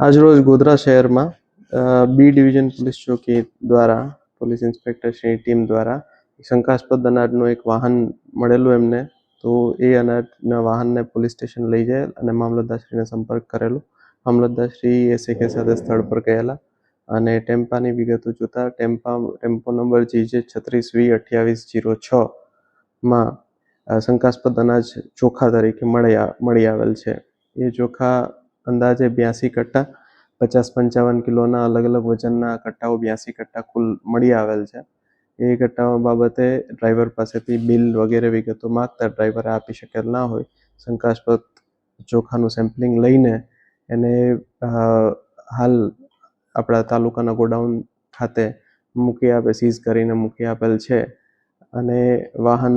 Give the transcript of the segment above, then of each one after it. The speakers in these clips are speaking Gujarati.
આજરોજ ગોધરા શહેરમાં બી ડિવિઝન પોલીસ ચોકી દ્વારા, પોલીસ ઇન્સ્પેક્ટરશ્રીની ટીમ દ્વારા શંકાસ્પદ અનાજનું એક વાહન મળેલું એમને. તો એ અનાજના વાહનને પોલીસ સ્ટેશન લઈ જાય અને મામલતદારશ્રીને સંપર્ક કરેલો. મામલતદારશ્રી એસએકે સાથે સ્થળ પર ગયેલા અને ટેમ્પાની વિગતો જોતા ટેમ્પા, ટેમ્પો નંબર જીજે છત્રીસ વી અઠ્યાવીસ જીરો છમાં શંકાસ્પદ અનાજ ચોખા તરીકે મળી મળી આવેલ છે. એ ચોખા અંદાજે બ્યાસી કટ્ટા, પચાસ પંચાવન કિલોના અલગ અલગ વજનના કટ્ટાઓ બ્યાસી કટ્ટા કુલ મળી આવેલ છે. એ કટ્ટાઓ બાબતે ડ્રાઈવર પાસેથી બિલ વગેરે વિગતો માગતા ડ્રાઈવરે આપી શકેલ ના હોય. શંકાસ્પદ ચોખાનું સેમ્પલિંગ લઈને એને હાલ આપણા તાલુકાના ગોડાઉન ખાતે મૂકી આપે, સીઝ કરીને મૂકી આપેલ છે. અને વાહન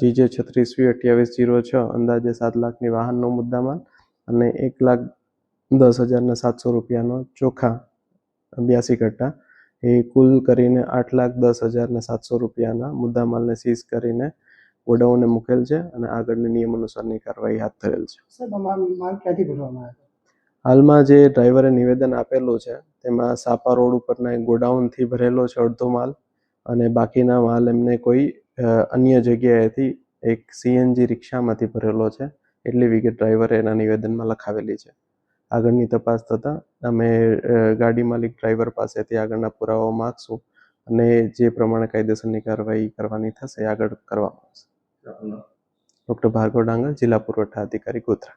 જીજે છત્રીસ વી અઠ્યાવીસ જીરો છ અંદાજે સાત લાખની વાહનનો મુદ્દામાલ અને એક લાખ દસ હજારના સાતસો રૂપિયાનો ચોખા બ્યાસી કટ્ટા એ કુલ કરીને આઠ લાખ દસ હજારના સાતસો રૂપિયાના મુદ્દામાલને સીઝ કરીને ગોડાઉને મૂકેલ છે અને આગળની નિયમ અનુસારની કાર્યવાહી હાથ ધરેલ છે. હાલમાં જે ડ્રાઈવરે નિવેદન આપેલું છે તેમાં સાપા રોડ ઉપરના એક ગોડાઉનથી ભરેલો છે અડધો માલ અને બાકીના માલ એમને કોઈ અન્ય જગ્યાએથી એક સીએનજી રિક્ષામાંથી ભરેલો છે. એટલી વિગત ડ્રાઈવરે એના નિવેદનમાં લખાવેલી છે. આગળની તપાસ થતાં અમે ગાડી માલિક ડ્રાઈવર પાસેથી આગળના પુરાવાઓ માગશું અને જે પ્રમાણે કાયદેસરની કાર્યવાહી કરવાની થશે આગળ કરવામાં આવશે. ડૉક્ટર ભાર્ગવ ડાંગર જિલ્લા પુરવઠા અધિકારી ગોધરા.